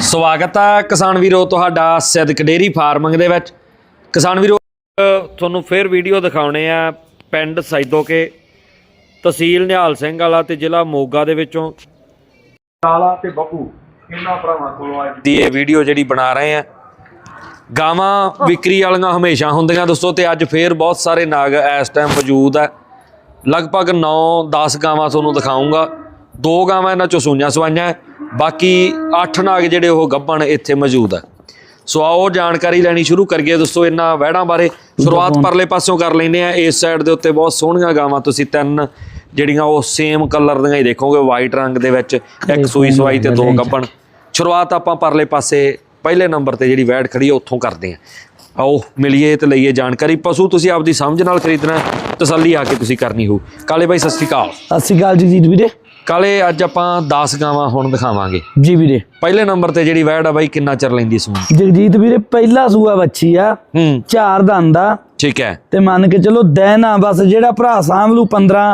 ਸਵਾਗਤ ਹੈ ਕਿਸਾਨ ਵੀਰੋ ਤੁਹਾਡਾ ਸਿੱਧਕ ਡੇਰੀ ਫਾਰਮਿੰਗ ਦੇ ਵਿੱਚ। ਕਿਸਾਨ ਵੀਰੋ ਤੁਹਾਨੂੰ ਫੇਰ ਵੀਡੀਓ ਦਿਖਾਉਣੇ ਆ ਪਿੰਡ ਸੈਦੋਕੇ ਤਹਿਸੀਲ ਨਿਹਾਲ ਸਿੰਘ ਵਾਲਾ ਤੇ ਜ਼ਿਲ੍ਹਾ ਮੋਗਾ ਦੇ ਵਿੱਚੋਂ। ਕਾਲਾ ਤੇ ਬੱਬੂ ਇਹਨਾਂ ਭਰਾਵਾਂ ਕੋਲੋਂ ਅੱਜ ਦੀ ਇਹ ਵੀਡੀਓ ਜਿਹੜੀ ਬਣਾ ਰਹੇ ਆ। ਗਾਵਾਂ ਵਿਕਰੀ ਵਾਲੀਆਂ ਹਮੇਸ਼ਾ ਹੁੰਦੀਆਂ ਦੋਸਤੋ ਤੇ ਅੱਜ ਫੇਰ ਬਹੁਤ ਸਾਰੇ ਨਾਗ ਇਸ ਟਾਈਮ ਮੌਜੂਦ ਹੈ ਲਗਭਗ 9-10 ਗਾਵਾਂ ਤੁਹਾਨੂੰ ਦਿਖਾਉਂਗਾ ਦੋ ਗਾਵਾਂ ਇਹਨਾਂ ਚੋਂ ਸੂਈਆਂ ਸਵਾਈਆਂ। ਬਾਕੀ 8 ਨਾਗ ਜਿਹੜੇ ਉਹ ਗੱਭਣ ਇੱਥੇ ਮੌਜੂਦ ਹੈ ਸੋ ਆਓ ਜਾਣਕਾਰੀ ਲੈਣੀ ਸ਼ੁਰੂ ਕਰੀਏ ਦੋਸਤੋ ਇਹਨਾਂ ਵਹਿੜਾਂ ਬਾਰੇ। ਸ਼ੁਰੂਆਤ ਪਰਲੇ ਪਾਸਿਓਂ ਕਰ ਲੈਂਦੇ ਆ ਇਸ ਸਾਈਡ ਦੇ ਉੱਤੇ ਬਹੁਤ ਸੋਹਣੀਆਂ ਗਾਵਾਂ ਤੁਸੀਂ ਤਿੰਨ ਜਿਹੜੀਆਂ ਉਹ ਸੇਮ ਕਲਰ ਦੀਆਂ ਹੀ ਦੇਖੋਗੇ ਵਾਈਟ ਰੰਗ ਦੇ ਵਿੱਚ ਇੱਕ ਸੂਈ ਸਵਾਈ ਤੇ ਦੋ ਗੱਭਣ। ਸ਼ੁਰੂਆਤ ਆਪਾਂ ਪਰਲੇ ਪਾਸੇ ਪਹਿਲੇ ਨੰਬਰ ਤੇ ਜਿਹੜੀ ਵੈੜ ਖੜੀ ਹੈ ਉੱਥੋਂ ਕਰਦੇ ਆ ਆਓ ਮਿਲੀਏ ਤੇ ਲਈਏ ਜਾਣਕਾਰੀ। ਪਸ਼ੂ ਤੁਸੀਂ ਆਪਦੀ ਸਮਝ ਨਾਲ ਖਰੀਦਣਾ ਤਸੱਲੀ ਆ ਕੇ ਤੁਸੀਂ ਕਰਨੀ ਹੋ ਕਾਲੇ ਬਾਈ ਸਤਿ ਸ਼੍ਰੀ ਅਕਾਲ। ਸਤਿ ਸ਼੍ਰੀ ਅਕਾਲ ਜੀ ਵੀਰੇ। ਕਾਲੇ ਅੱਜ ਆਪਾਂ 10 ਗਾਵਾਂ ਹੁਣ ਦਿਖਾਵਾਂਗੇ। ਜੀ ਵੀਰੇ। ਪਹਿਲੇ ਨੰਬਰ ਤੇ ਜਿਹੜੀ ਵੈੜ ਆ ਬਾਈ ਕਿੰਨਾ ਚਿਰ ਲੈਂਦੀ ਸੂਣ ਜਗਜੀਤ ਵੀਰੇ ਪਹਿਲਾ ਸੂਆ ਬੱਚੀ ਆ। ਹੂੰ। ਚਾਰ ਦੰਦ ਆ। ਠੀਕ ਹੈ। ਤੇ ਮੰਨ ਕੇ ਚਲੋ ਦਿਨ ਆ ਬਸ ਜਿਹੜਾ ਭਰਾ ਸਾਂਭ ਲੂ 15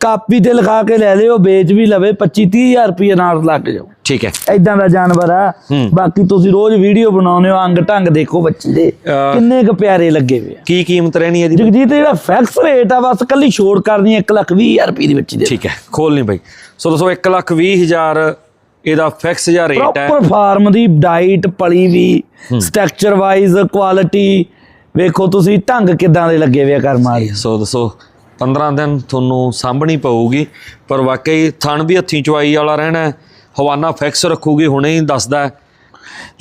ਕਾਪੀ ਤੇ ਲਿਖਾ ਕੇ ਲੈ ਲਿਓ ਵੇਚ ਵੀ ਲਵੇ 25 30000 ਰੁਪਏ ਨਾਲ ਲੱਗ ਜਾਓ ਠੀਕ ਹੈ। ਐਦਾਂ ਦਾ ਜਾਨਵਰ ਆ। ਬਾਕੀ ਤੁਸੀਂ ਰੋਜ਼ ਵੀਡੀਓ ਬਣਾਉਂਦੇ ਹੋ ਅੰਗ ਢੰਗ ਦੇਖੋ ਬੱਚੇ ਦੇ। ਕਿੰਨੇ ਕੁ ਪਿਆਰੇ ਲੱਗੇ ਹੋਏ ਆ। ਕੀ ਕੀਮਤ ਰਹਿਣੀ ਹੈ ਜੀ ਜਗਜੀਤ ਜਿਹੜਾ ਫੈਕਸ ਰੇਟ ਆ ਬਸ ਕੱਲੀ ਛੋੜ ਕਰਨੀ 1 ਲੱਖ 20 ਹਜ਼ਾਰ ਰੁਪਏ ਦੀ ਦੇ। ਠੀਕ ਹੈ ਖੋਲ ਨਹੀਂ ਬਾਈ। ਸੋ ਦੋਸਤੋ 1 ਲੱਖ 20 ਹਜ਼ਾਰ ਇਹਦਾ ਫਿਕਸ ਜਿਹਾ ਰੇਟ ਹੈ। ਪ੍ਰੋਪਰ ਫਾਰਮ ਦੀ ਡਾਈਟ ਪਲੀ ਵੀ ਸਟਰਕਚਰ ਵਾਈਜ਼ ਕੁਆਲਿਟੀ ਵੇਖੋ ਤੁਸੀਂ ਢੰਗ ਕਿਦਾਂ ਦੇ ਲੱਗੇ ਹੋਏ ਆ ਕਰਮ ਵਾਲੀ। ਸੋ ਦੱਸੋ 15 ਦਿਨ ਤੁਹਾਨੂੰ ਸਾਂਭਣੀ ਪਊਗੀ ਪਰ ਵਾਕਈ ਥਣ ਵੀ ਹੱਥੀਂ ਚਵਾਈ ਵਾਲਾ ਰਹਿਣਾ ਹੈ। ਹਵਾਨਾ ਫਿਕਸ ਰੱਖੂਗੀ ਹੁਣੇ ਹੀ ਦੱਸਦਾ ਹੈ।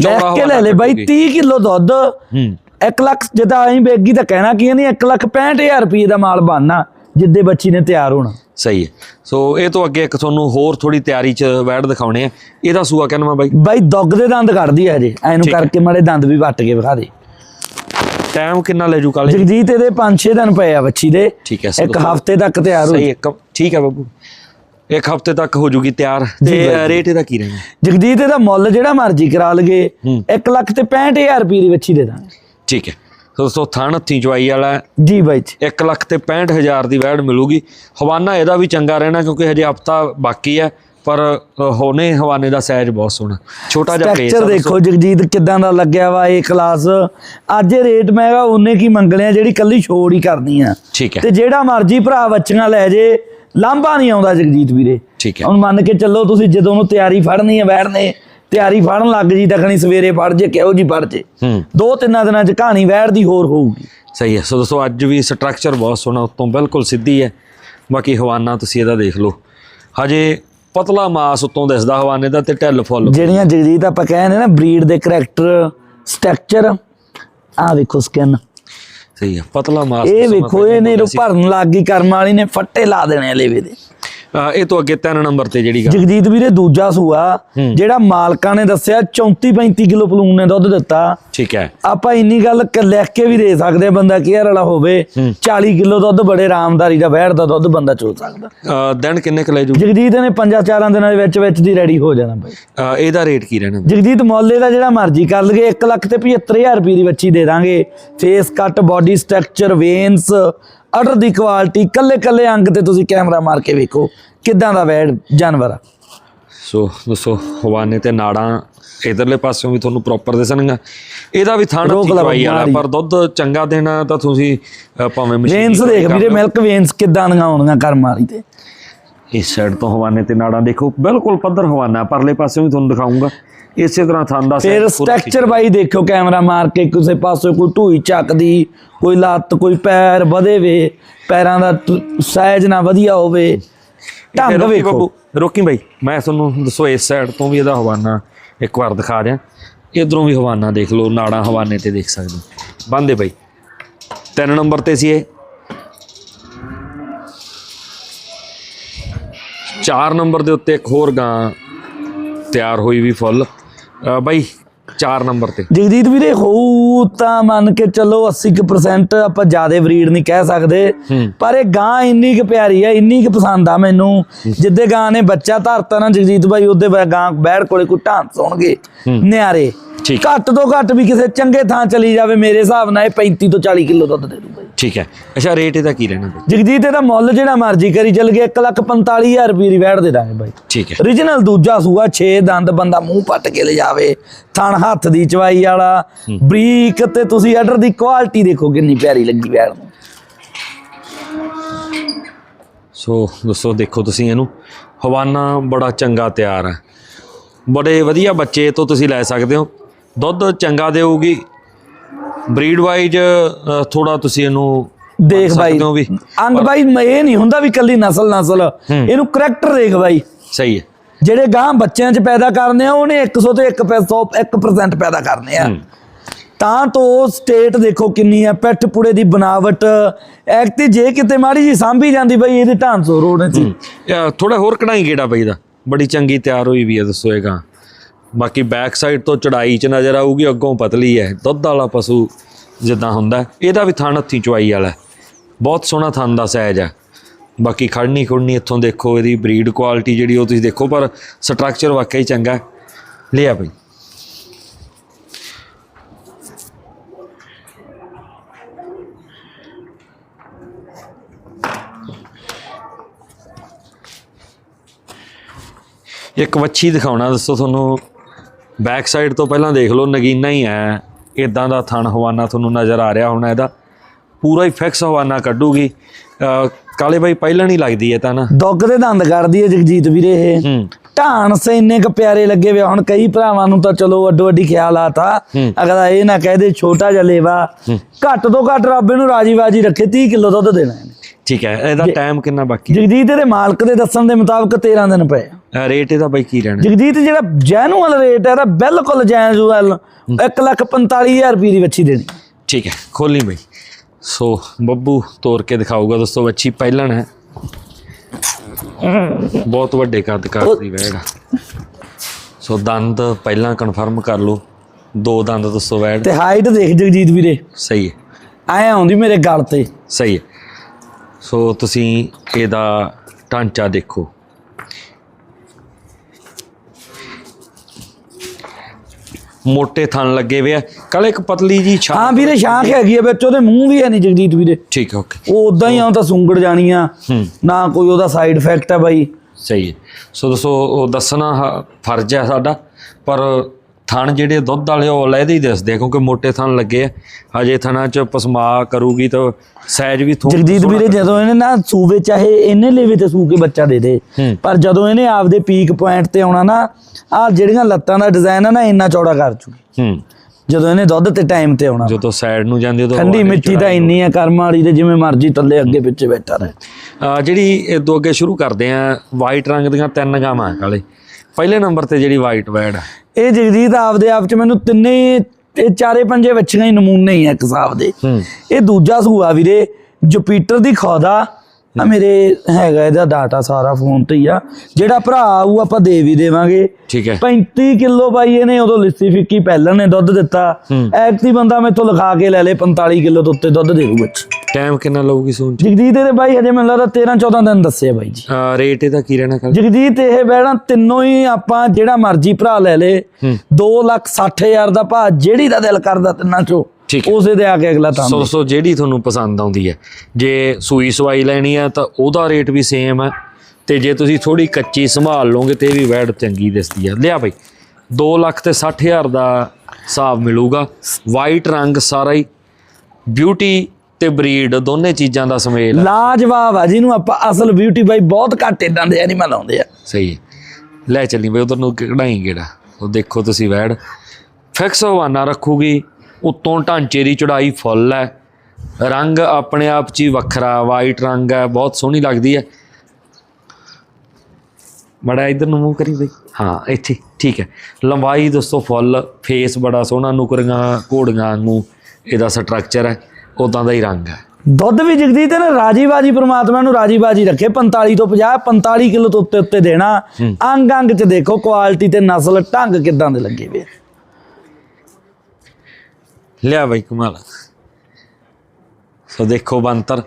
ਲੈ ਕੇ ਲੈ ਲੈ ਬਾਈ ਕੱਟੂਗੀ। 30 ਕਿਲੋ ਦੁੱਧ ਹੂੰ। 1 ਲੱਖ ਜਿੱਦਾਂ ਐਂ ਵੇਗੀ ਤਾਂ ਕਹਿਣਾ ਕੀ ਨਹੀਂ 1 ਲੱਖ 65000 ਰੁਪਏ ਦਾ ਮਾਲ ਬਣਨਾ ਜਿੱਦੇ ਬੱਚੀ ਨੇ ਤਿਆਰ ਹੋਣਾ। ਸਹੀ ਹੈ। ਸੋ ਇਹ ਤੋਂ ਅੱਗੇ ਇੱਕ ਤੁਹਾਨੂੰ ਹੋਰ ਥੋੜੀ ਤਿਆਰੀ ਚ ਵੈੜ ਦਿਖਾਉਣੇ ਆ। ਇਹਦਾ ਸੂਆ ਕਹਿੰਦਾ ਬਾਈ? ਬਾਈ ਦੁੱਗ ਦੇ ਦੰਦ ਕੱਢਦੀ ਆ ਹਜੇ। ਐਨੂੰ ਕਰਕੇ ਮਾੜੇ ਦੰਦ ਵੀ ਵੱਟ ਕੇ ਵਿਖਾ ਦੇ। ਟਾਈਮ ਕਿੰਨਾ ਲੈ ਜੂ ਕਾਲੇ? ਜਗਜੀਤ ਇਹਦੇ 5-6 ਦਿਨ ਪਏ ਆ ਬੱਚੀ ਦੇ। ਹੈ ਇੱਕ ਹਫ਼ਤੇ ਤੱਕ ਤਿਆਰ ਹੋ ਸਹੀ ਇੱਕ ਠੀਕ ਹੈ ਬੱਬੂ। ਇੱਕ ਹਫ਼ਤੇ ਤੱਕ ਹੋ ਜੂਗੀ ਤਿਆਰ। ਤੇ ਰੇਟ ਇਹਦਾ ਕੀ ਰਹਿਣਾ? ਜਗਜੀਤ ਇਹਦਾ ਮੁੱਲ ਜਿਹੜਾ ਮਰਜ਼ੀ ਕਰਾ ਲਗੇ ਹੂੰ। 1 ਲੱਖ ਤੇ 65000 ਰੁਪਏ ਦੀ ਬੱਚੀ ਦੇ ਦਾਂਗੇ। ਠੀਕ ਹੈ। ਸੋ ਦੋਸਤੋ ਥਣ ਹੱਥੀਂ ਚਵਾਈ ਵਾਲਾ ਜੀ ਬਾਈ ਜੀ। 1 ਲੱਖ ਤੇ 65000 ਦੀ ਵੈੜ ਮਿਲੂਗੀ। ਹਵਾਨਾ ਇਹਦਾ ਵੀ ਚੰਗਾ ਰਹਿਣਾ ਕਿਉਂਕਿ ਹਜੇ ਹਫਤਾ ਬਾਕੀ ਹੈ ਪਰ ਹੋਣੇ ਹਵਾਨੇ ਦਾ ਸਾਈਜ਼ ਬਹੁਤ ਸੋਹਣਾ। ਛੋਟਾ ਜਿਹਾ ਪੇਸ ਸਟਰਕਚਰ ਦੇਖੋ ਜਗਜੀਤ ਕਿਦਾਂ ਦਾ ਲੱਗਿਆ ਵਾ ਇਹ ਕਲਾਸ ਅੱਜ ਇਹ ਰੇਟ ਮੈਂ ਕਿਹਾ ਉਹਨੇ ਕੀ ਮੰਗਣੇ ਆ ਜਿਹੜੀ ਕੱਲੀ ਛੋੜ ਹੀ ਕਰਨੀ ਆ। ਠੀਕ ਹੈ। ਤੇ ਜਿਹੜਾ ਮਰਜ਼ੀ ਭਰਾ ਬੱਚੀਆਂ ਲੈ ਜੇ ਲਾਂਭਾ ਨਹੀਂ ਆਉਂਦਾ ਜਗਜੀਤ ਵੀਰੇ। ਠੀਕ ਹੈ। ਹੁਣ ਮੰਨ ਕੇ ਚੱਲੋ ਤੁਸੀਂ ਜਦੋਂ ਉਹਨੂੰ ਤਿਆਰੀ ਫੜਨੀ ਹੈ ਬੈਠਨੇ ਤਿਆਰੀ ਫੜਨ ਲੱਗ ਜੀ ਤੱਕਣੀ ਸਵੇਰੇ ਫੜ ਜੇ ਕਿਹੋ ਜੀ ਫੜ ਜੇ। ਦੋ ਤਿੰਨਾਂ ਦਿਨਾਂ ਚ ਕਹਾਣੀ ਵੈੜ ਦੀ ਹੋਰ ਹੋਊਗੀ। ਸਹੀ ਹੈ। ਸੋ ਦੋਸਤੋ ਅੱਜ ਵੀ ਸਟਰਕਚਰ ਬਹੁਤ ਸੋਹਣਾ ਉੱਤੋਂ ਬਿਲਕੁਲ ਸਿੱਧੀ ਹੈ। ਬਾਕੀ ਹਵਾਨਾ ਤੁਸੀਂ ਇਹਦਾ ਦੇਖ ਲਓ। ਹਜੇ ਪਤਲਾ ਮਾਸ ਉੱਤੋਂ ਦਿਸਦਾ ਹਵਾਨੇ ਦਾ ਤੇ ਢਿੱਲ ਫੁੱਲ। ਜਿਹੜੀਆਂ ਜਗਜੀਤ ਆਪਾਂ ਕਹਿੰਦੇ ਨਾ ਬਰੀਡ ਦੇ ਕਰੈਕਟਰ ਸਟਰਕਚਰ ਆਹ ਵੇਖੋ ਸਕਿਨ ਸਹੀ ਹੈ ਪਤਲਾ ਮਾਸ ਇਹ ਵੇਖੋ ਇਹਨੇ ਸੀ। ਭਰਨ ਲੱਗ ਗਈ ਕਰਮ ਵਾਲੀ ਨੇ ਫੱਟੇ ਲਾ ਦੇਣੇ ਆ ਲੇਵੇ ਦੇ ਇਹ ਤੋਂ ਅੱਗੇ ਤਿੰਨ ਨੰਬਰ ਤੇ ਜਿਹੜੀ ਗੱਲ। ਜਗਜੀਤ ਵੀਰੇ ਦੂਜਾ ਸੂਆ। ਜਿਹੜਾ ਮਾਲਕਾਂ ਨੇ ਦੱਸਿਆ 34 35 ਕਿਲੋ ਪਲੂਨ ਨੇ ਦੁੱਧ ਦਿੱਤਾ। ਠੀਕ ਹੈ। ਆਪਾਂ ਇੰਨੀ ਗੱਲ ਲਿਖ ਕੇ ਵੀ ਦੇ ਸਕਦੇ ਬੰਦਾ ਕੇਅਰ ਵਾਲਾ ਹੋਵੇ। ਹੂੰ। 40 ਕਿਲੋ ਦੁੱਧ ਬੜੇ ਆਰਾਮਦਾਰੀ ਦਾ ਵਹਿੜ ਦਾ ਦੁੱਧ ਬੰਦਾ ਚੋ ਸਕਦਾ। ਦਿਨ ਕਿੰਨੇ ਕੁ ਲੈ ਜੂ? ਜਗਜੀਤ ਨੇ ਪੰਜਾਂ ਚਾਰਾਂ ਦਿਨਾਂ ਦੇ ਵਿੱਚ ਵਿੱਚ ਦੀ ਰੈਡੀ ਹੋ ਜਾਣਾ ਬਾਈ। ਇਹਦਾ ਰੇਟ ਕੀ ਰਹਿਣਾ? ਜਗਜੀਤ ਮੌਲੇ ਦਾ ਜਿਹੜਾ ਮਰਜ਼ੀ ਕਰ ਲਗੇ 1 ਲੱਖ ਤੇ 75000 ਰੁਪਏ ਦੀ ਬੱਚੀ ਦੇ ਦਾਂਗੇ। ਫੇਸ ਕੱਟ ਬਾਡੀ ਸਟਰਕਚਰ ਵੇਨਸ ਅਡਰ ਦੀ ਕੁਆਲਿਟੀ ਕੱਲੇ ਕੱਲੇ ਅੰਗ ਤੇ ਤੁਸੀਂ ਕੈਮਰਾ ਮਾਰ ਕੇ ਵੇਖੋ ਕਿੱਦਾਂ ਦਾ ਵੈੜ ਜਾਨਵਰ ਆ। ਸੋ ਦੋਸਤੋ ਹਵਾਨੇ ਤੇ ਨਾੜਾਂ ਇਧਰਲੇ ਪਾਸਿਓਂ ਵੀ ਤੁਹਾਨੂੰ ਪ੍ਰੋਪਰ ਦਿਸਣਗਾ ਇਹਦਾ ਵੀ ਥਾਣਾ ਚਵਾਈ ਵਾਲਾ ਮਾਰੀ। ਪਰ ਦੁੱਧ ਚੰਗਾ ਦੇਣਾ ਤਾਂ ਤੁਸੀਂ ਭਾਵੇਂ ਮਸ਼ੀਨ ਵੇਨਸ ਦੇਖ ਵੀਰੇ ਮਿਲਕ ਵੇਨਸ ਕਿੱਦਾਂ ਦੀਆਂ ਆਉਂਦੀਆਂ ਕਰਮ ਵਾਲੀ ਤੇ। ਇਸ ਸਾਈਡ ਤੋਂ ਹਵਾਨੇ ਤੇ ਨਾੜਾਂ ਦੇਖੋ ਬਿਲਕੁਲ ਪੱਧਰ ਹਵਾਨਾ ਪਰਲੇ ਪਾਸਿਓਂ ਵੀ ਤੁਹਾਨੂੰ ਦਿਖਾਉਂਗਾ ਇਸੇ ਤਰ੍ਹਾਂ ਥਣ ਦਾ ਫਿਰ ਸਟਰਕਚਰ ਬਾਈ ਦੇਖਿਓ ਕੈਮਰਾ ਮਾਰ ਕੇ ਕਿਸੇ ਪਾਸੇ ਕੋਈ ਢੂਈ ਚੱਕਦੀ ਕੋਈ ਲੱਤ ਕੋਈ ਪੈਰ ਵਧੇ ਵੇ ਪੈਰਾਂ ਦਾ ਸਾਈਜ਼ ਨਾ ਵਧੀਆ ਹੋਵੇ। ਢੰਗ ਰੋਕੀ ਵੇਖੋ। ਰੋਕੀ ਬਾਈ ਮੈਂ ਤੁਹਾਨੂੰ ਦੱਸੋ ਇਸ ਸਾਈਡ ਤੋਂ ਵੀ ਇਹਦਾ ਹਵਾਨਾ ਇੱਕ ਵਾਰ ਦਿਖਾ ਦਿਆਂ। ਇਧਰੋਂ ਵੀ ਹਵਾਨਾ ਦੇਖ ਲਓ ਨਾੜਾਂ ਹਵਾਨੇ ਤੇ ਦੇਖ ਸਕਦੇ। ਬੰਦੇ ਬਾਈ ਤਿੰਨ ਨੰਬਰ ਤੇ ਸੀ ਇਹ। ਚਾਰ ਨੰਬਰ ਦੇ ਉੱਤੇ ਇੱਕ ਹੋਰ ਗਾਂ ਤਿਆਰ ਹੋਈ ਵੀ ਫੁੱਲ। ਬਾਈ 4 ਨੰਬਰ ਤੇ। ਜਗਦੀਤ ਵੀਰੇ ਹੋਊ ਤਾਂ ਮੰਨ ਕੇ ਚੱਲੋ 80% ਆਪਾਂ ਜਿਆਦੇ ਬਰੀਡ ਨਹੀਂ ਕਹਿ ਸਕਦੇ ਹੂੰ। ਪਰ ਇਹ ਗਾਂ ਇੰਨੀ ਕੁ ਪਿਆਰੀ ਆ ਇੰਨੀ ਕੁ ਪਸੰਦ ਆ ਮੈਨੂੰ ਜਿੱਦੇ ਗਾਂ ਨੇ ਬੱਚਾ ਧਰਤਾ ਨਾ ਜਗਜੀਤ ਭਾਈ ਉਹਦੇ ਗਾਂ ਬੈੜ ਕੋਲੇ ਕੋਈ ਢਾਂਸ ਹੋਣਗੇ। ਨਿਆਰੇ। ਠੀਕ। ਘੱਟ ਤੋਂ ਘੱਟ ਵੀ ਕਿਸੇ ਚੰਗੇ ਥਾਂ ਚਲੀ ਜਾਵੇ ਮੇਰੇ ਹਿਸਾਬ ਨਾਲ ਇਹ 35 ਤੋਂ 40 ਕਿਲੋ ਦੁੱਧ ਦੇ ਦੂ ਬਾਈ ਠੀਕ ਹੈ। ਅੱਛਾ ਰੇਟ ਇਹਦਾ ਕੀ ਰਹਿਣਾ ਬਈ ਜਗਜੀਤ ਇਹਦਾ ਮੁੱਲ ਜਿਹੜਾ ਮਰਜ਼ੀ ਕਰੀ ਚੱਲ ਗਿਆ 1,45,000 ਰੁਪਏ ਦੀ ਵੈੜ ਦੇ ਦਾਂਗੇ ਬਾਈ। ਠੀਕ ਹੈ। Origignal ਦੂਜਾ ਸੂਆ 6 ਦੰਦ ਬੰਦਾ ਮੂੰਹ ਪੱਟ ਕੇ ਲੈ ਜਾਵੇ ਥਣ ਹੱਥ ਦੀ ਚਵਾਈ ਵਾਲਾ ਬਰੀਕ ਤੇ ਤੁਸੀਂ ਆਰਡਰ ਦੀ ਕੁਆਲਿਟੀ ਦੇਖੋ ਕਿੰਨੀ ਪਿਆਰੀ ਲੱਗੀ ਨੂੰ ਸੋ ਦੋਸਤੋ ਦੇਖੋ ਤੁਸੀਂ ਇਹਨੂੰ। ਹਵਾਨਾ ਬੜਾ ਚੰਗਾ ਤਿਆਰ ਹੈ। ਬੜੇ ਵਧੀਆ ਬੱਚੇ ਤੋਂ ਤੁਸੀਂ ਲੈ ਸਕਦੇ ਹੋ। ਦੁੱਧ ਚੰਗਾ ਦੇਊਗੀ? ਬਰੀਡ ਵਾਈਜ਼ ਥੋੜਾ ਤੁਸੀਂ ਇਹਨੂੰ ਦੇਖ ਬਾਈ। ਅੰਗ ਬਾਈ ਇਹ ਨਹੀਂ ਹੁੰਦਾ ਵੀ ਕੱਲੀ ਨਸਲ ਨਸਲ। ਇਹਨੂੰ ਕਰੈਕਟਰ ਦੇਖ ਬਾਈ। ਸਹੀ ਹੈ। ਜਿਹੜੇ ਗਾਂ ਬੱਚਿਆਂ 'ਚ ਪੈਦਾ ਕਰਨੇ ਆ ਉਹਨੇ 100 ਤੇ 1% 1% ਪੈਦਾ ਕਰਨੇ ਆ। ਤਾਂ ਤੋਂ ਸਟੇਟ ਦੇਖੋ ਕਿੰਨੀ ਆ ਪੈਠ ਪੁੜੇ ਦੀ ਬਣਾਵਟ। ਐਕ ਤੇ ਜੇ ਕਿਤੇ ਮਾੜੀ ਜੀ ਸਾਂਭੀ ਜਾਂਦੀ ਬਈ ਇਹਦੀ ਢਾਂਸੋ ਰੋਡ ਸੀ। ਥੋੜਾ ਹੋਰ ਕਢਾਈ ਗੇੜਾ ਪਈ ਦਾ? ਬੜੀ ਚੰਗੀ ਤਿਆਰ ਹੋਈ ਵੀ ਹੈ ਦੱਸੋ ਇਹ ਗਾਂ ਬਾਕੀ ਬੈਕ ਸਾਈਡ ਤੋਂ ਚੜਾਈ ਚ ਨਜ਼ਰ ਆਊਗੀ, ਅੱਗੋਂ ਪਤਲੀ ਹੈ, ਦੁੱਧ ਵਾਲਾ ਪਸ਼ੂ ਜਿੱਦਾਂ ਹੁੰਦਾ ਇਹਦਾ ਵੀ ਥਣ ਹੱਥੀ ਚੁਆਈ ਵਾਲਾ ਬਹੁਤ ਸੋਹਣਾ ਥਣ ਦਾ ਸਾਈਜ਼ ਹੈ। ਬਾਕੀ ਖੜਨੀ ਖੁੜਨੀ ਇੱਥੋਂ ਦੇਖੋ, ਇਹਦੀ ਬਰੀਡ ਕੁਆਲਿਟੀ ਜਿਹੜੀ ਉਹ ਤੁਸੀਂ ਦੇਖੋ, ਪਰ ਸਟਰਕਚਰ ਵਾਕਈ ਚੰਗਾ ਲਿਆ ਬਈ। ਇੱਕ ਵੱਛੀ ਦਿਖਾਉਣਾ, ਦੱਸੋ ਤੁਹਾਨੂੰ ਬੈਕ ਸਾਈਡ ਤੋਂ ਪਹਿਲਾਂ ਦੇਖ ਲਓ ਨਗੀਨਾ ਹੀ ਹੈ। ਇਦਾਂ ਦਾ ਥਣ ਹਵਾਨਾ ਤੁਹਾਨੂੰ ਨਜ਼ਰ ਆ ਰਿਹਾ ਹੋਣਾ ਇਹਦਾ। ਪੂਰਾ ਹੀ ਫਿਕਸ ਹਵਾਨਾ ਕੱਢੂਗੀ। ਕਾਲੇ ਬਾਈ ਪਹਿਲਾਂ ਨਹੀਂ ਲੱਗਦੀ ਇਹ ਤਾਂ ਨਾ? ਦੁੱਗ ਦੇ ਦੰਦ ਕੱਢਦੀ ਹੈ ਜਗਜੀਤ ਵੀਰੇ ਇਹ। ਹੂੰ। ਢਾਣ ਸੇ ਇੰਨੇ ਕ ਪਿਆਰੇ ਲੱਗੇ ਵੇ ਹੁਣ ਕਈ ਭਰਾਵਾਂ ਨੂੰ ਤਾਂ ਚਲੋ ਅੱਡੋ ਅੱਡੀ ਖਿਆਲ ਆਤਾ ਹੂੰ। ਅਗਲਾ ਇਹ ਨਾ ਕਹਿ ਦੇ ਛੋਟਾ ਜਿਹਾ ਲੇਵਾ। ਘੱਟ ਤੋਂ ਘੱਟ ਰੱਬ ਇਹਨੂੰ ਰਾਜੀ ਬਾਜੀ ਰੱਖੇ 30 ਕਿਲੋ ਦੁੱਧ ਦੇਣਾ ਠੀਕ ਹੈ ਇਹਦਾ ਟਾਈਮ ਕਿੰਨਾ ਬਾਕੀ ਜਗਜੀਤ ਇਹਦੇ ਮਾਲਕ ਦੇ ਦੱਸਣ ਦੇ ਮੁਤਾਬਕ 13 ਦਿਨ ਪਏ। ਆ। ਹੈ ਰੇਟ ਇਹਦਾ ਬਾਈ ਕੀ ਰਹਿਣਾ? ਜਗਜੀਤ ਜਿਹੜਾ ਜੈਨੂਅਲ ਰੇਟ ਹੈ ਇਹਦਾ ਬਿਲਕੁਲ ਜੈਨੂਅਲ 1,45,000 ਰੁਪਏ ਦੀ ਵੱਛੀ ਦੇਣੀ। ਠੀਕ ਹੈ ਖੋਲੀ ਬਈ। ਸੋ ਬੱਬੂ ਤੋੜ ਕੇ ਦਿਖਾਊਗਾ ਦੋਸਤੋ ਵੱਛੀ ਪਹਿਲਣ ਹੈ। ਬਹੁਤ ਵੱਡੇ ਕੱਦ ਕਾਰ ਦੀ ਵੈੜ ਆ। ਸੋ ਦੰਦ ਪਹਿਲਾਂ ਕਨਫਰਮ ਕਰ ਲਓ। ਦੋ ਦੰਦ ਦੱਸੋ ਵੈੜ। ਤੇ ਹਾਈਟ ਦੇਖ ਜਗਜੀਤ ਵੀਰੇ। ਸਹੀ ਹੈ। ਐ ਆਉਂਦੀ ਮੇਰੇ ਗਲ ਤੇ। ਸਹੀ ਹੈ। ਸੋ ਤੁਸੀਂ ਇਹਦਾ ਢਾਂਚਾ ਦੇਖੋ। ਮੋਟੇ ਥਣ ਲੱਗੇ ਹੋਏ ਆ। ਕੱਲ ਇੱਕ ਪਤਲੀ ਜੀ ਛਾਂ ਹਾਂ ਵੀਰੇ ਸ਼ਾਂਖ ਹੈਗੀ ਆ ਵਿੱਚ ਉਹਦੇ ਮੂੰਹ ਵੀ ਹੈ ਨਹੀਂ ਜਗਜੀਤ ਵੀਰੇ। ਠੀਕ ਹੈ ਓਕੇ। ਉਹ ਉਦਾਂ ਹੀ ਆ ਉਹ ਤਾਂ ਸੁੰਗੜ ਜਾਣੀ ਆ ਨਾ ਕੋਈ ਉਹਦਾ ਸਾਈਡ ਇਫੈਕਟ ਹੈ ਬਾਈ। ਸਹੀ ਹੈ। ਸੋ ਦੋਸਤੋ ਉਹ ਦੱਸਣਾ ਫਰਜ਼ ਹੈ ਸਾਡਾ ਪਰ ਥਣ ਜਿਹੜੇ ਦੁੱਧ ਵਾਲੇ ਉਹ ਅਲੱਗ ਹੀ ਦੱਸਦੇ ਆ ਕਿਉਂਕਿ ਮੋਟੇ ਥਣ ਲੱਗੇ ਆ। ਹਜੇ ਥਣਾਂ 'ਚ ਪਸਮਾ ਕਰੂਗੀ ਤਾਂ ਸਾਈਜ਼ ਵੀ ਥੋੜਾ ਜਗਜੀਤ ਵੀਰੇ ਜਦੋਂ ਇਹਨੇ ਨਾ ਸੂਵੇ ਚਾਹੇ ਇਹਨੇ ਲੇਵੇ ਤੇ ਸੂ ਕੇ ਬੱਚਾ ਦੇ ਦੇ। ਪਰ ਜਦੋਂ ਇਹਨੇ ਆਪਦੇ ਪੀਕ ਪੁਆਇੰਟ ਤੇ ਆਉਣਾ ਨਾ ਆ ਜਿਹੜੀਆਂ ਲੱਤਾਂ ਦਾ ਡਿਜ਼ਾਈਨ ਹੈ ਨਾ ਇੰਨਾ ਚੌੜਾ ਕਰ ਚੁੱਕੀ। ਹੂੰ। ਜਦੋਂ ਇਹਨੇ ਦੁੱਧ ਤੇ ਟਾਈਮ ਤੇ ਆਉਣਾ। ਜਦੋਂ ਸਾਈਡ ਨੂੰ ਜਾਂਦੀ ਉਦੋਂ ਠੰਡੀ ਮਿੱਟੀ ਤਾਂ ਇੰਨੀ ਆ ਕਰਮ ਵਾਲੀ ਤੇ ਜਿਵੇਂ ਮਰਜ਼ੀ ਥੱਲੇ ਅੱਗੇ ਪਿੱਛੇ ਬੈਠਾ ਰਹੇ। ਜਿਹੜੀ ਇਹ ਦੋ ਅੱਗੇ ਸ਼ੁਰੂ ਕਰਦੇ ਆ ਵਾਈਟ ਰੰਗ ਦੀਆਂ ਤਿੰਨ ਗਾਵਾਂ ਕਾਲੇ। ਪਹਿਲੇ ਨੰਬਰ ਤੇ ਜਿਹੜੀ ਵਾਈਟ ਆ ਇਹ ਜਗਜੀਤ ਆਪਦੇ ਆਪ ਚ ਮੈਨੂੰ ਤਿੰਨੇ ਇਹ ਚਾਰੇ ਪੰਜੇ ਬੱਚੀਆਂ ਹੀ ਨਮੂਨੇ ਹੀ ਆ ਇੱਕ ਹਿਸਾਬ ਦੇ। ਇਹ ਦੂਜਾ ਸੂਆ ਵੀਰੇ ਜੁਪੀਟਰ ਦੀ ਖੋਦਾ ਆ। ਮੇਰੇ ਹੈਗਾ ਇਹਦਾ ਡਾਟਾ ਸਾਰਾ ਫੋਨ ਤੇ ਹੀ ਆ। ਜਿਹੜਾ ਭਰਾ ਆਊ ਆਪਾਂ ਦੇ ਵੀ ਦੇਵਾਂਗੇ। ਠੀਕ ਹੈ। 35 ਕਿਲੋ ਬਾਈ ਇਹਨੇ ਉਦੋਂ ਲਿੱਸੀ ਫਿੱਕੀ ਪਹਿਲਾਂ ਨੇ ਦੁੱਧ ਦਿੱਤਾ। ਹੂੰ। ਐਕਟੀ ਬੰਦਾ ਮੈਥੋਂ ਲਿਖਾ ਕੇ ਲੈ ਲੇ 45 ਕਿਲੋ ਤੋਂ ਉੱਤੇ ਦੁੱਧ ਦੇ ਦੂ ਬੱਚ ਟਾਈਮ ਕਿੰਨਾ ਲਊਗੀ ਸੂਨ ਚ? ਜਗਜੀਤ ਇਹਦੇ ਬਾਈ ਹਜੇ ਮੈਨੂੰ ਲੱਗਦਾ 13 14 ਦਿਨ ਦੱਸਿਆ ਬਾਈ ਜੀ। ਅਹ ਰੇਟ ਇਹਦਾ ਕੀ ਰਹਿਣਾ ਕੱਲ ਜਗਜੀਤ ਇਹ ਬੈਣਾ ਤਿੰਨੋਂ ਹੀ ਆਪਾਂ ਜਿਹੜਾ ਮਰਜ਼ੀ ਭਰਾ ਲੈ ਲੇ। ਹੂੰ। 2 ਲੱਖ 60 ਹਜ਼ਾਰ ਦਾ ਭਾ ਜਿਹੜੀ ਦਾ ਦਿਲ ਕਰਦਾ ਤਿੰਨਾਂ ਚੋਂ ਹੈ। ਉਸੇ ਦੇ ਆ ਕੇ ਅਗਲਾ ਤਾਂ ਸੋ ਸੋ ਜਿਹੜੀ ਤੁਹਾਨੂੰ ਪਸੰਦ ਆਉਂਦੀ ਹੈ। ਜੇ ਸੂਈ ਸਵਾਈ ਲੈਣੀ ਆ ਤਾਂ ਉਹਦਾ ਰੇਟ ਵੀ ਸੇਮ ਹੈ ਤੇ ਜੇ ਤੁਸੀਂ ਥੋੜੀ ਕੱਚੀ ਸੰਭਾਲ ਲਓਗੇ ਤੇ ਇਹ ਵੀ ਵੈੜ ਚੰਗੀ ਦਿਸਦੀ ਆ। ਲਿਆ ਬਈ 2 ਲੱਖ ਤੇ 60 ਹਜ਼ਾਰ ਦਾ ਹਿਸਾਬ ਮਿਲੂਗਾ। ਵਾਈਟ ਰੰਗ ਸਾਰਾ ਹੀ। ਬਿਊਟੀ ਤੇ ਬਰੀਡ ਦੋਨੇ ਚੀਜ਼ਾਂ ਦਾ ਸਮੇਲ ਆ। ਲਾਜਵਾਬ ਆ ਜਿਹਨੂੰ ਆਪਾਂ ਅਸਲ ਬਿਊਟੀ ਬਾਈ ਬਹੁਤ ਘੱਟ ਇਦਾਂ ਦੇ ਐਨੀਮਲ ਲਾਉਂਦੇ ਆ। ਸਹੀ ਹੈ। ਲੈ ਚੱਲੀ ਬਈ ਉਧਰ ਨੂੰ ਕਢਾਈ ਗੇੜਾ ਉਹ ਦੇਖੋ ਤੁਸੀਂ ਵੈੜ। ਫਿਕਸ ਹਵਾਨਾ ਰੱਖੂਗੀ ਉਤੋਂ ਢਾਂਚੇ ਦੀ ਚੜਾਈ ਫੁੱਲ ਹੈ। ਰੰਗ ਆਪਣੇ ਆਪ 'ਚ ਹੀ ਵੱਖਰਾ ਵਾਈਟ ਰੰਗ ਹੈ ਬਹੁਤ ਸੋਹਣੀ ਲੱਗਦੀ ਹੈ। ਬੜਾ ਇਧਰ ਨੂੰ ਮੂੰਹ ਕਰੀ ਬਈ। ਹਾਂ ਇੱਥੇ ਠੀਕ ਹੈ। ਲੰਬਾਈ ਦੋਸਤੋ ਫੁੱਲ ਫੇਸ ਬੜਾ ਸੋਹਣਾ ਨੁਕਰੀਆਂ ਘੋੜੀਆਂ ਵਾਂਗੂ ਇਹਦਾ ਸਟਰਕਚਰ ਹੈ। ਉਦਾਂ ਦਾ ਹੀ ਰੰਗ ਹੈ। ਦੁੱਧ ਵੀ ਜਗਦੀਤ ਨੇ ਰਾਜੀ ਬਾਜੀ ਪ੍ਰਮਾਤਮਾ ਨੂੰ ਰਾਜੀ ਬਾਜੀ ਰੱਖੇ 45 ਤੋਂ 50 45 ਕਿਲੋ ਤੋਂ ਉੱਤੇ ਉੱਤੇ ਦੇਣਾ। ਅੰਗ ਅੰਗ ਚ ਦੇਖੋ ਕੁਆਲਿਟੀ ਤੇ ਨਸਲ ਢੰਗ ਕਿਦਾਂ ਦੇ ਲੱਗੇ ਵੇ। ਲਿਆ ਬਈ ਕਮਾਲ ਸੋ ਦੇਖੋ ਬੰਤਰ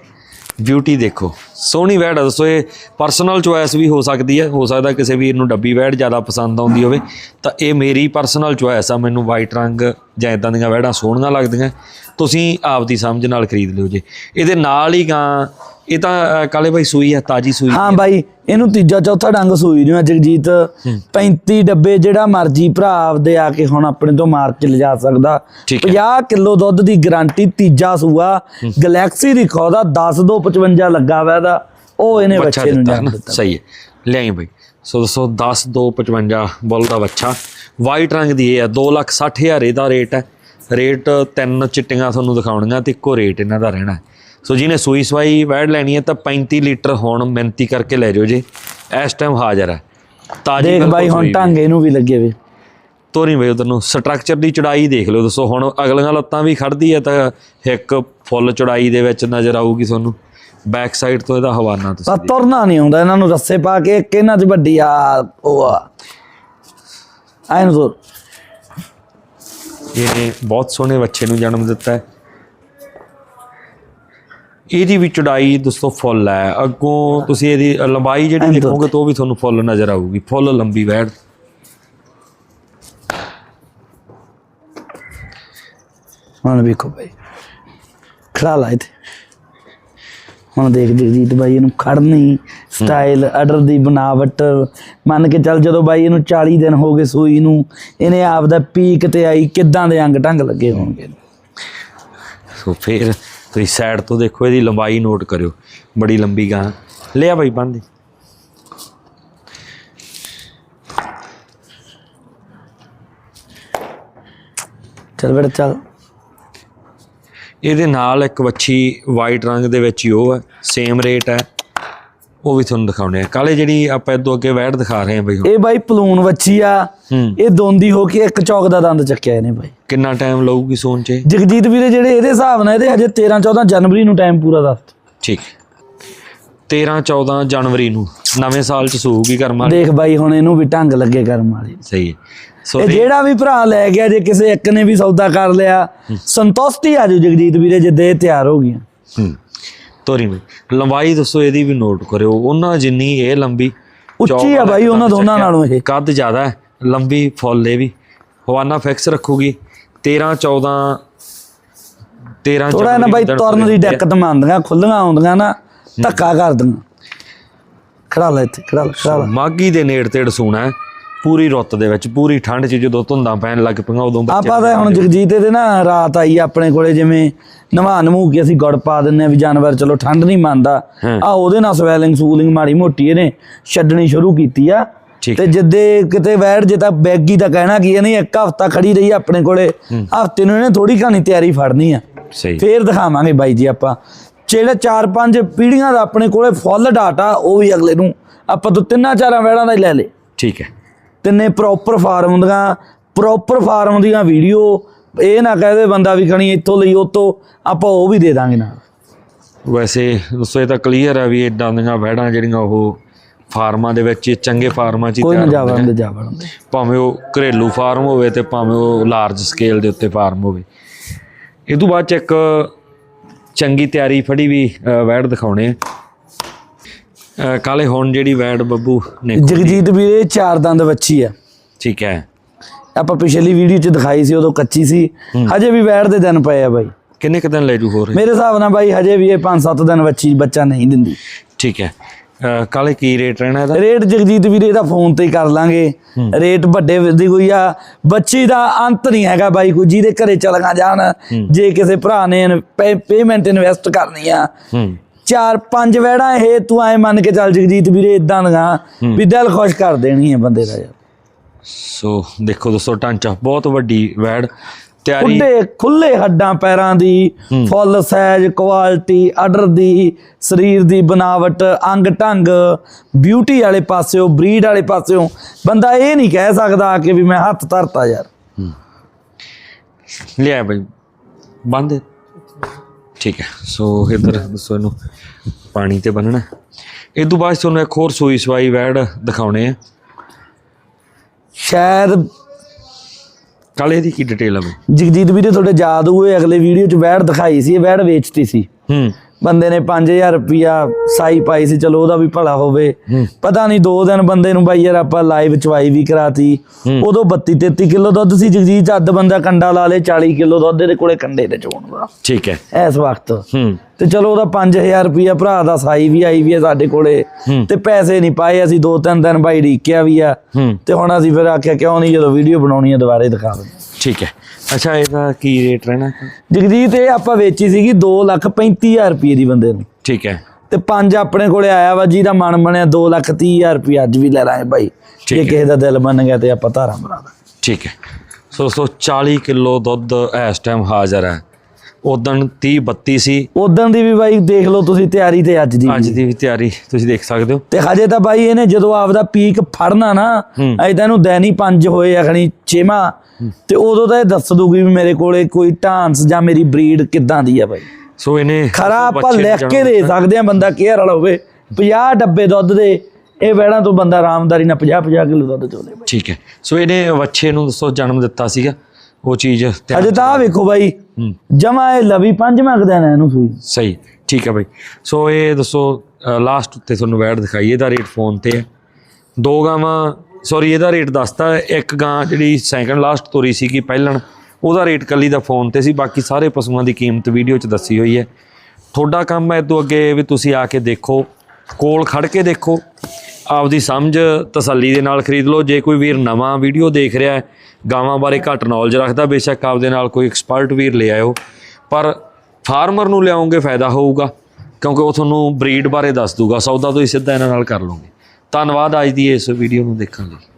ਬਿਊਟੀ ਦੇਖੋ। ਸੋਹਣੀ ਵੈੜ ਆ, ਦੱਸੋ ਇਹ ਪਰਸਨਲ ਚੁਆਇਸ ਵੀ ਹੋ ਸਕਦੀ ਹੈ। ਹੋ ਸਕਦਾ ਕਿਸੇ ਵੀਰ ਨੂੰ ਡੱਬੀ ਵੈੜ ਜ਼ਿਆਦਾ ਪਸੰਦ ਆਉਂਦੀ ਹੋਵੇ। ਤਾਂ ਇਹ ਮੇਰੀ ਪਰਸਨਲ ਚੁਆਇਸ ਆ, ਮੈਨੂੰ ਵਾਈਟ ਰੰਗ ਜਾਂ ਇਦਾਂ ਦੀਆਂ ਵੈੜਾਂ ਸੋਹਣੀਆਂ ਲੱਗਦੀਆਂ। ਤੁਸੀਂ ਆਪਦੀ ਸਮਝ ਨਾਲ ਖਰੀਦ ਲਿਓ ਜੇ। ਇਹਦੇ ਨਾਲ ਹੀ ਗਾਂ ਇਹ ਤਾਂ ਕਾਲੇ ਭਾਈ ਸੂਈ ਆ ਤਾਜੀ ਸੂਈ ਹਾਂ ਬਾਈ ਇਹਨੂੰ ਤੀਜਾ ਚੌਥਾ ਡੰਗ ਸੂਈ ਨੂੰ ਜਗਜੀਤ। 35 ਡੱਬੇ ਜਿਹੜਾ ਮਰਜ਼ੀ ਭਰਾ ਆਪਦੇ ਆ ਕੇ ਹੁਣ ਆਪਣੇ ਤੋਂ ਮਾਰ ਕੇ ਲਿਜਾ ਸਕਦਾ। ਠੀਕ ਹੈ। 50 ਕਿਲੋ ਦੁੱਧ ਦੀ ਗਾਰੰਟੀ ਤੀਜਾ ਸੂਆ। ਗੈਲੈਕਸੀ ਦੀ ਖੋਦਾ 10 2 55 ਲੱਗਾ ਵਾ ਇਹਦਾ। ਉਹ ਇਹਨੇ ਬੱਚਾ ਨੂੰ ਜਨਮ ਦਿੱਤਾ। ਸਹੀ ਹੈ। ਲਿਆਈ ਬਈ। ਸੋ ਦੱਸੋ 10 2 55 ਬੁੱਲ ਦਾ ਬੱਚਾ। ਵਾਈਟ ਰੰਗ ਦੀ ਇਹ ਆ 2 ਲੱਖ 60 ਹਜ਼ਾਰ ਇਹਦਾ ਰੇਟ ਹੈ। ਰੇਟ ਤਿੰਨ ਚਿੱਟੀਆਂ ਤੁਹਾਨੂੰ ਦਿਖਾਉਣੀਆਂ ਤੇ ਇੱਕੋ ਰੇਟ ਇਹਨਾਂ ਦਾ ਰਹਿਣਾ ਹੈ। ਸੋ ਜਿਹਨੇ ਸੂਈ ਸਵਾਈ ਵੈੜ ਲੈਣੀ ਹੈ ਤਾਂ 35 ਲੀਟਰ ਹੁਣ ਮਿਹਨਤੀ ਕਰਕੇ ਲੈ ਜਾਓ ਜੀ। ਇਸ ਟਾਈਮ ਹਾਜ਼ਰ ਹੈ। ਤਾਜੀ ਦੇਖ ਬਾਈ ਹੁਣ ਵੀ। ਢੰਗ ਇਹਨੂੰ ਵੀ ਲੱਗੇ ਵੇ। ਤੋਰੀ ਬਈ ਉਧਰ ਨੂੰ। ਸਟਰਕਚਰ ਦੀ ਚੜਾਈ ਦੇਖ ਲਓ ਦੱਸੋ। ਹੁਣ ਅਗਲੀਆਂ ਲੱਤਾਂ ਵੀ ਖੜਦੀ ਹੈ ਤਾਂ ਇੱਕ ਫੁੱਲ ਚੜਾਈ ਦੇ ਵਿੱਚ ਨਜ਼ਰ ਆਊਗੀ ਤੁਹਾਨੂੰ। ਬੈਕ ਸਾਈਡ ਤੋਂ ਇਹਦਾ ਹਵਾਨਾ ਤੁਸੀਂ ਪਰ ਤੁਰਨਾ ਨਹੀਂ ਆਉਂਦਾ। ਇਹਨਾਂ ਨੂੰ ਰੱਸੇ ਪਾ ਕੇ ਇੱਕ ਇਹਨਾਂ 'ਚ ਵੱਡੀ ਆ ਉਹ ਆ। ਐਨ ਜ਼ੋਰ ਇਹਨੇ ਬਹੁਤ ਸੋਹਣੇ ਬੱਚੇ ਨੂੰ ਜਨਮ ਦਿੱਤਾ ਹੈ। ਇਹਦੀ ਵੀ ਚੜਾਈ ਦੋਸਤੋ ਫੁੱਲ ਹੈ। ਅੱਗੋਂ ਤੁਸੀਂ ਇਹਦੀ ਲੰਬਾਈ ਜਿਹੜੀ ਦੇਖੋਗੇ ਤਾਂ ਉਹ ਵੀ ਤੁਹਾਨੂੰ ਫੁੱਲ ਨਜ਼ਰ ਆਊਗੀ। ਫੁੱਲ ਲੰਬੀ ਵੈੜ। ਹੁਣ ਵੇਖੋ ਬਾਈ ਖੜਾ ਲਾ ਇੱਥੇ। ਹੁਣ ਦੇਖ ਜਗਜੀਤ ਬਾਈ ਇਹਨੂੰ ਖੜਨੀ ਸਟਾਈਲ ਆਰਡਰ ਦੀ ਬਣਾਵਟ। ਮੰਨ ਕੇ ਚੱਲ ਜਦੋਂ ਬਾਈ ਇਹਨੂੰ 40 ਦਿਨ ਹੋ ਗਏ ਸੂਈ ਨੂੰ ਇਹਨੇ ਆਪ ਦਾ ਪੀਕ ਤੇ ਆਈ ਕਿੱਦਾਂ ਦੇ ਅੰਗ ਢੰਗ ਲੱਗੇ ਹੋਣਗੇ? ਸੋ ਫਿਰ ਤੁਸੀਂ ਸਾਈਡ ਤੋਂ ਦੇਖੋ, ਇਹਦੀ ਲੰਬਾਈ ਨੋਟ ਕਰਿਓ। ਬੜੀ ਲੰਬੀ ਗਾਂ। ਲਿਆ ਬਾਈ ਬੰਦੇ ਚੱਲ ਬੇਟਾ, ਚੱਲ। ਇਹਦੇ ਨਾਲ ਇੱਕ ਵੱਛੀ ਵਾਈਟ ਰੰਗ ਦੇ ਵਿੱਚ ਹੀ ਉਹ ਹੈ ਸੇਮ ਰੇਟ ਹੈ। ਉਹ ਵੀ ਤੁਹਾਨੂੰ ਦਿਖਾਉਣੇ ਆ। ਕਾਲੇ ਜਿਹੜੀ ਆਪਾਂ ਇਦੋਂ ਅੱਗੇ ਵੈੜ ਦਿਖਾ ਰਹੇ ਹਾਂ ਬਈ ਇਹ ਬਾਈ ਪਲੂਨ ਵੱਛੀ ਆ। ਇਹ ਦੋਂਦੀ ਹੋ ਕੇ ਇੱਕ ਚੌਕ ਦਾ ਦੰਦ ਚੱਕਿਆ ਇਹਨੇ ਬਾਈ। ਕਿੰਨਾ ਟਾਈਮ ਲਊਗੀ ਸੋਨ ਚ? ਜਗਜੀਤ ਵੀਰੇ ਜਿਹੜੇ ਇਹਦੇ ਹਿਸਾਬ ਨਾਲ ਇਹਦੇ ਹਜੇ 13 14 ਜਨਵਰੀ ਨੂੰ ਟਾਈਮ ਪੂਰਾ ਦੱਸ ਠੀਕ। 13 14 ਜਨਵਰੀ ਨੂੰ। ਨਵੇਂ ਸਾਲ ਚ ਸੂਗੀ ਕਰਮ ਵਾਲੀ। ਦੇਖ ਬਾਈ ਹੁਣ ਇਹਨੂੰ ਵੀ ਢੰਗ ਲੱਗੇ ਕਰਮ ਵਾਲੀ। ਸਹੀ ਹੈ। ਇਹ ਜਿਹੜਾ ਵੀ ਭਰਾ ਲੈ ਗਿਆ ਜੇ ਕਿਸੇ ਇੱਕ ਨੇ ਵੀ ਸੌਦਾ ਕਰ ਲਿਆ ਸੰਤੁਸ਼ਟੀ ਆ ਜੂ ਜਗਜੀਤ ਵੀਰੇ ਜੇ ਦੇ ਤਿਆਰ ਹੋ ਗਈਆਂ। ਹੂੰ। ਤੋਰੀ ਬਈ ਲੰਬਾਈ ਦੱਸੋ ਇਹਦੀ ਵੀ ਨੋਟ ਕਰਿਓ। ਉਹਨਾਂ ਜਿੰਨੀ ਇਹ ਲੰਬੀ ਉੱਚੀ ਆ ਬਾਈ ਉਹਨਾਂ ਦੋਨਾਂ ਨਾਲੋਂ ਇਹ। ਕੱਦ ਜ਼ਿਆਦਾ ਹੈ ਲੰਬੀ ਫੁੱਲ ਇਹ ਵੀ। ਹਵਾਨਾ ਫਿਕਸ ਰੱਖੂਗੀ। 13 14 13 ਥੋੜਾ ਨਾ ਬਾਈ ਤੁਰਨ ਦੀ। ਦਿੱਕਤ ਮੰਨਦੀਆਂ ਖੁੱਲੀਆਂ ਆਉਂਦੀਆਂ ਨਾ ਧੱਕਾ ਕਰ ਦਿੰਦੀਆਂ। ਖੜਾ ਲੈ ਇੱਥੇ ਖੜਾ ਖੜਾ ਮਾਗੀ ਦੇ ਨੇੜ ਤੇੜ ਸੂਣਾ ਪੂਰੀ ਰੁੱਤ ਦੇ ਵਿੱਚ ਪੂਰੀ ਠੰਡ 'ਚ ਜਦੋਂ ਧੁੰਦਾਂ ਪੈਣ ਲੱਗ ਪਈਆਂ ਉਦੋਂ ਬੱਚੇ ਆਪਾਂ ਤਾਂ ਹੁਣ ਜਗਜੀਤ ਦੇ ਨਾ ਰਾਤ ਆਈ ਆਪਣੇ ਕੋਲੇ ਜਿਵੇਂ ਨਵਾ ਨਮੂ ਕੇ ਅਸੀਂ ਗੁੜ ਪਾ ਦਿੰਨੇ ਆ ਵੀ ਜਾਨਵਰ ਚਲੋ ਠੰਡ ਨਹੀਂ ਮੰਨਦਾ। ਆ ਉਹਦੇ ਨਾਲ ਸਵੈਲਿੰਗ ਸੂਲਿੰਗ ਮਾੜੀ ਮੋਟੀ ਇਹਨੇ ਛੱਡਣੀ ਸ਼ੁਰੂ ਕੀਤੀ ਆ। ਤੇ ਜਿੱਦੇ ਕਿਤੇ ਵੈੜ ਜੇ ਤਾਂ ਬੈਗੀ ਦਾ ਕਹਿਣਾ ਕੀ ਇਹਨੇ ਇੱਕ ਹਫਤਾ ਖੜੀ ਰਹੀ ਆਪਣੇ ਕੋਲੇ। ਹਫ਼ਤੇ ਨੂੰ ਇਹਨੇ ਥੋੜੀ ਕਹਾਣੀ ਤਿਆਰੀ ਫੜਨੀ ਆ। ਸਹੀ। ਫੇਰ ਦਿਖਾਵਾਂਗੇ ਬਾਈ ਜੀ ਆਪਾਂ। ਜਿਹੜੇ ਚਾਰ ਪੰਜ ਪੀੜ੍ਹੀਆਂ ਦਾ ਆਪਣੇ ਕੋਲੇ ਫੁੱਲ ਡਾਟਾ ਉਹ ਵੀ ਅਗਲੇ ਨੂੰ ਆਪਾਂ ਤੋਂ ਤਿੰਨਾਂ ਚਾਰਾਂ ਵੈੜਾਂ ਦਾ ਹੀ ਲੈ ਲੇ ਠੀਕ ਹੈ। ਤਿੰਨੇ ਪ੍ਰੋਪਰ ਫਾਰਮ ਦੀਆਂ ਪ੍ਰੋਪਰ ਫਾਰਮ ਦੀਆਂ ਵੀਡੀਓ ਇਹ ਨਾ ਕਹਦੇ ਬੰਦਾ ਵੀ ਖਣੀ ਇੱਥੋਂ ਲਈ ਉਤੋਂ ਆਪਾਂ ਉਹ ਵੀ ਦੇ ਦਾਂਗੇ ਨਾਲ। ਵੈਸੇ ਦੱਸੋ ਇਹ ਤਾਂ ਕਲੀਅਰ ਹੈ ਵੀ ਇਦਾਂ ਦੀਆਂ ਵਹਿੜਾਂ ਜਿਹੜੀਆਂ ਉਹ ਫਾਰਮਾਂ ਦੇ ਵਿੱਚ ਚੰਗੇ ਫਾਰਮਾਂ 'ਚ ਹੀ ਕੋਈ ਨਾ ਵੜਨ ਦੇ ਭਾਵੇਂ ਉਹ ਘਰੇਲੂ ਫਾਰਮ ਹੋਵੇ ਤੇ ਭਾਵੇਂ ਉਹ ਲਾਰਜ ਸਕੇਲ ਦੇ ਉੱਤੇ ਫਾਰਮ ਹੋਵੇ। ਇਹ ਤੋਂ ਬਾਅਦ ਚ ਇੱਕ ਚੰਗੀ ਤਿਆਰੀ ਫੜੀ ਵੀ ਵੈੜ ਦਿਖਾਉਣੇ ਆ। ਕਾਲੇ ਹੁਣ ਜਿਹੜੀ ਵੈੜ ਬੱਬੂ ਨੇ ਜਗਜੀਤ ਵੀਰੇ ਚਾਰ ਦੰਦ ਬੱਚੀ ਆ। ਠੀਕ ਹੈ। ਆਪਾਂ ਪਿਛਲੀ ਵੀਡੀਓ 'ਚ ਦਿਖਾਈ ਸੀ ਉਦੋਂ ਕੱਚੀ ਸੀ। ਹਜੇ ਵੀ ਵੈੜ ਦੇ ਦਿਨ ਪਏ ਆ ਬਾਈ। ਕਿੰਨੇ ਕੁ ਦਿਨ ਲੈ ਜੂ ਹੋਰ? ਮੇਰੇ ਹਿਸਾਬ ਨਾਲ ਬਾਈ ਹਜੇ ਵੀ ਇਹ 5-7 ਦਿਨ ਬੱਚੀ ਬੱਚਾ ਨਹੀਂ ਦਿੰਦੀ। ਠੀਕ ਹੈ। ਕਾਲੇ ਕੀ ਰੇਟ ਰਹਿਣਾ ਇਹਦਾ? ਰੇਟ ਜਗਜੀਤ ਵੀਰੇ ਦਾ ਫੋਨ ਤੇ ਹੀ ਕਰ ਲਾਂਗੇ। ਰੇਟ ਵੱਡੇ ਦੀ ਕੋਈ ਆ। ਬੱਚੀ ਦਾ ਅੰਤ ਨਹੀਂ ਹੈਗਾ ਬਾਈ ਕੋਈ ਜਿਹਦੇ ਘਰੇ ਚਲਗਾ ਜਾਣ। ਜੇ ਕਿਸੇ ਭਰਾ ਨੇ ਪੇਮੈਂਟ ਇਨਵੈਸਟ ਕਰਨੀ ਆ। ਚਾਰ ਪੰਜ ਵੈੜਾਂ ਇਹ ਤੂੰ ਐ ਮੰਨ ਕੇ ਚੱਲ ਜਗਜੀਤ ਵੀਰੇ ਇਦਾਂ ਦੀਆਂ ਵੀ ਦਿਲ ਖੁਸ਼ ਕਰ ਦੇਣੀ ਹੈ ਬੰਦੇ ਦਾ ਯਾਰ। ਸੋ ਦੇਖੋ ਦੋਸਤੋ ਢਾਂਚਾ ਬਹੁਤ ਵੱਡੀ ਵੈੜ ਤਿਆਰੀ ਖੁੱਲੇ ਹੱਡਾਂ ਪੈਰਾਂ ਦੀ ਫੁੱਲ ਸਾਈਜ਼ ਕੁਆਲਿਟੀ ਆਰਡਰ ਦੀ ਸਰੀਰ ਦੀ ਬਣਾਵਟ ਅੰਗ ਢੰਗ ਬਿਊਟੀ ਵਾਲੇ ਪਾਸਿਓ ਬਰੀਡ ਵਾਲੇ ਪਾਸਿਓ ਬੰਦਾ ਇਹ ਨਹੀਂ ਕਹਿ ਸਕਦਾ ਕਿ ਵੀ ਮੈਂ ਹੱਥ ਧਰਤਾ ਯਾਰ। ਲਿਆ ਬਈ ਬੰਦ। ਠੀਕ ਹੈ। ਸੋ ਇਧਰ ਦੱਸੋ ਇਹਨੂੰ ਪਾਣੀ ਤੇ ਬੰਨਣਾ। ਇਹ ਤੋਂ ਬਾਅਦ ਤੁਹਾਨੂੰ ਇੱਕ ਹੋਰ ਸੂਈ ਸਵਾਈ ਵੈੜ ਦਿਖਾਉਣੇ ਆ। ਸ਼ਾਇਦ ਕਾਲੇ ਦੀ ਕੀ ਡਿਟੇਲ ਆ ਬਈ? ਜਗਜੀਤ ਵੀਰੇ ਤੁਹਾਡੇ ਯਾਦ ਹੋਏ ਅਗਲੇ ਵੀਡੀਓ 'ਚ ਵੈੜ ਦਿਖਾਈ ਸੀ ਇਹ ਵੈੜ ਵੇਚਤੀ ਸੀ। ਹੂੰ। ਬੰਦੇ ਨੇ 5000 ਰੁਪਿਆ ਸਾਈ ਪਾਈ ਸੀ ਚਲੋ ਉਹਦਾ ਵੀ ਭਲਾ ਹੋਵੇ। ਪਤਾ ਨਹੀਂ ਦੋ ਦਿਨ ਬੰਦੇ ਨੂੰ ਬਾਈ ਯਾਰ ਆਪਾਂ ਲਾਈਵ ਚਵਾਈ ਵੀ ਕਰਾਤੀ। ਉਦੋਂ 32 33 ਕਿਲੋ ਦੁੱਧ ਸੀ ਜਗਜੀਤ ਅੱਧ ਬੰਦਾ ਕੰਡਾ ਲਾ ਲੇ 40 ਕਿਲੋ ਦੁੱਧ ਦੇ ਕੋਲੇ ਕੰਡੇ ਤੇ ਚੋਣ ਦਾ ਠੀਕ ਹੈ। ਇਸ ਵਕਤ। ਤੇ ਚਲੋ ਉਹਦਾ 5000 ਰੁਪਿਆ ਭਰਾ ਦਾ ਸਾਈ ਵੀ ਆਈ ਵੀ ਹੈ ਸਾਡੇ ਕੋਲੇ। ਤੇ ਪੈਸੇ ਨਹੀਂ ਪਾਏ ਅਸੀਂ ਦੋ ਤਿੰਨ ਦਿਨ ਬਾਈ ਢੀਕਿਆ ਵੀ ਆ। ਤੇ ਹੁਣ ਅਸੀਂ ਫਿਰ ਆਖਿਆ ਕਿਉਂ ਨਹੀਂ ਜਦੋਂ ਵੀਡੀਓ ਬਣਾਉਣੀ ਹੈ ਦੁਬਾਰੇ ਦਿਖਾ ਦਿੰਦੇ। ਠੀਕ ਹੈ। ਅੱਛਾ ਇਹਦਾ ਕੀ ਰੇਟ ਰਹਿਣਾ? ਜਗਜੀਤ ਇਹ ਆਪਾਂ ਵੇਚੀ ਸੀਗੀ 235000 ਰੁਪਏ ਦੀ ਬੰਦੇ ਨੂੰ। ਠੀਕ ਹੈ। ਤੇ ਪੰਜ ਆਪਣੇ ਕੋਲੇ ਆਇਆ ਵਾ ਜਿਹਦਾ ਮਨ ਬਣਿਆ 230000 ਰੁਪਏ ਅੱਜ ਵੀ ਲੈ ਲਾਂਗੇ ਠੀਕ ਜੇ। ਕਿਸੇ ਦਾ ਦਿਲ ਮੰਨ ਗਿਆ ਤੇ ਆਪਾਂ ਧਾਰਾਂ ਬਣਾ ਦਾਂਗੇ। ਠੀਕ ਹੈ। ਸੋ ਦੋਸਤੋ 40 ਕਿਲੋ ਦੁੱਧ ਇਸ ਟਾਈਮ ਹਾਜ਼ਰ ਹੈ। ਉਦੋਂ 30 32 ਸੀ। ਉਦੋਂ ਦੀ ਵੀ ਬਾਈ ਦੇਖ ਲਓ ਤੁਸੀਂ ਤਿਆਰੀ ਤੇ ਅੱਜ ਦੀ ਅੱਜ। ਦੀ ਵੀ ਤਿਆਰੀ ਤੁਸੀਂ ਦੇਖ ਸਕਦੇ ਹੋ। ਤੇ ਹਜੇ ਤਾਂ ਬਾਈ ਇਹਨੇ ਜਦੋਂ ਆਪਦਾ ਪੀਕ ਫੜਨਾ ਨਾ ਤਾਂ ਇਹਨੂੰ ਦੈਨੀ ਪੰਜ ਹੋਏ ਅਖਣੀ ਛੇਵਾਂ। ਤੇ ਉਦੋਂ ਤਾਂ ਇਹ ਦੱਸ ਦੂਗੀ ਵੀ ਮੇਰੇ ਕੋਲੇ ਕੋਈ ਢਾਂਸ ਜਾਂ ਮੇਰੀ ਬਰੀਡ ਕਿੱਦਾਂ ਦੀ ਆ ਬਾਈ। ਸੋ ਇਹਨੇ ਖਰਾ ਆਪਾਂ ਲਿਖ ਕੇ ਦੇ ਸਕਦੇ ਆ ਬੰਦਾ ਕੇਅਰ ਵਾਲਾ ਹੋਵੇ। 50 ਡੱਬੇ ਦੁੱਧ ਦੇ ਇਹ ਵੈੜਾਂ ਤੋਂ ਬੰਦਾ ਆਰਾਮਦਾਰੀ ਨਾਲ 50 50 ਕਿਲੋ ਦੁੱਧ ਚੋਲੇ ਠੀਕ ਹੈ। ਸੋ ਇਹਨੇ ਬੱਚੇ ਨੂੰ ਦੱਸੋ ਜਨਮ ਦਿੱਤਾ ਸੀਗਾ। ਉਹ ਚੀਜ਼ ਅਜੇ ਤਾਂ ਆ ਵੇਖੋ ਬਾਈ ਜਮਾ ਇਹ ਲਵੀ ਪੰਜਵਾਂ ਕੁ ਦਿਨ ਹੈ ਇਹਨੂੰ ਸੂਈ। ਸਹੀ ਠੀਕ ਹੈ ਬਾਈ। ਸੋ ਇਹ ਦੱਸੋ ਲਾਸਟ ਉੱਤੇ ਤੁਹਾਨੂੰ ਵੈਟ ਦਿਖਾਈ ਇਹਦਾ ਰੇਟ ਫੋਨ ਤੇ ਹੈ। ਦੋ ਗਾਵਾਂ ਸੌਰੀ ਇਹਦਾ ਰੇਟ ਦੱਸਤਾ, ਇੱਕ ਗਾਂ ਜਿਹੜੀ ਸੈਕੰਡ ਲਾਸਟ ਤੋਰੀ ਸੀ ਕਿ ਪਹਿਲਣ, ਉਹਦਾ ਰੇਟ ਕੱਲੀ ਦਾ ਫੋਨ ਤੇ ਸੀ, ਬਾਕੀ ਸਾਰੇ ਪਸ਼ੂਆਂ ਦੀ ਕੀਮਤ ਵੀਡੀਓ 'ਚ ਦੱਸੀ ਹੋਈ ਹੈ। ਤੁਹਾਡਾ ਕੰਮ ਹੈ ਤੋਂ ਅੱਗੇ ਵੀ ਤੁਸੀਂ ਆ ਕੇ ਦੇਖੋ, ਕੋਲ ਖੜ ਕੇ ਦੇਖੋ, ਆਪਦੀ ਸਮਝ ਤਸੱਲੀ ਦੇ ਨਾਲ ਖਰੀਦ ਲਓ। ਜੇ ਕੋਈ ਵੀਰ ਨਵਾਂ ਵੀਡੀਓ ਦੇਖ ਰਿਹਾ ਹੈ, ਗਾਵਾਂ ਬਾਰੇ ਘੱਟ ਨੌਲੇਜ ਰੱਖਦਾ, ਬੇਸ਼ੱਕ ਆਪਦੇ ਨਾਲ ਕੋਈ ਐਕਸਪਰਟ ਵੀਰ ਲੈ ਆਇਓ। ਪਰ ਫਾਰਮਰ ਨੂੰ ਲਿਆਉਂਗੇ ਫਾਇਦਾ ਹੋਊਗਾ, ਕਿਉਂਕਿ ਉਹ ਤੁਹਾਨੂੰ ਬਰੀਡ ਬਾਰੇ ਦੱਸ ਦੂਗਾ ਸੌਦਾ ਤੁਸੀਂ ਸਿੱਧਾ ਇਹਨਾਂ ਨਾਲ ਕਰ ਲਓਗੇ। ਧੰਨਵਾਦ ਅੱਜ ਦੀ ਇਸ ਵੀਡੀਓ ਨੂੰ ਦੇਖਣ ਲਈ।